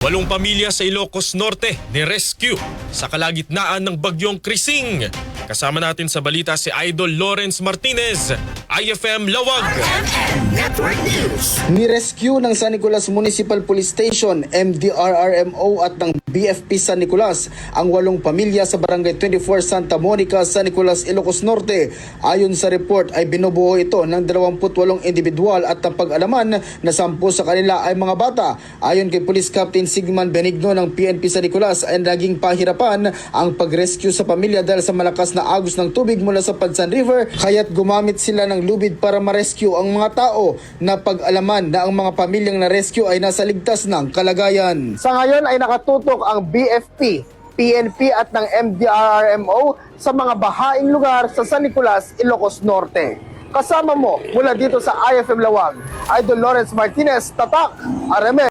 Walong pamilya sa Ilocos Norte ni-rescue sa kalagitnaan ng bagyong Krising. Kasama natin sa balita si Idol Lawrence Martinez, IFM Lawag. Ni-rescue ng San Nicolas Municipal Police Station, MDRRMO at ng BFP San Nicolas ang walong pamilya sa Barangay 24 Santa Monica, San Nicolas, Ilocos Norte. Ayon sa report ay binubuo ito ng 28 individual at ang pag-alaman na 10 sa kanila ay mga bata. Ayon kay Police Captain Sigman Benigno ng PNP San Nicolas ay naging pahirapan ang pag-rescue sa pamilya dahil sa malakas na agos ng tubig mula sa Padsan River kaya't gumamit sila ng lubid para ma-rescue ang mga tao na pag-alaman na ang mga pamilyang na-rescue ay nasa ligtas ng kalagayan. Sa ngayon ay nakatutok ang BFP, PNP at ng MDRRMO sa mga bahaing lugar sa San Nicolas, Ilocos Norte. Kasama mo mula dito sa IFM Lawag, Idol Lawrence Martinez, Tatak, RMN.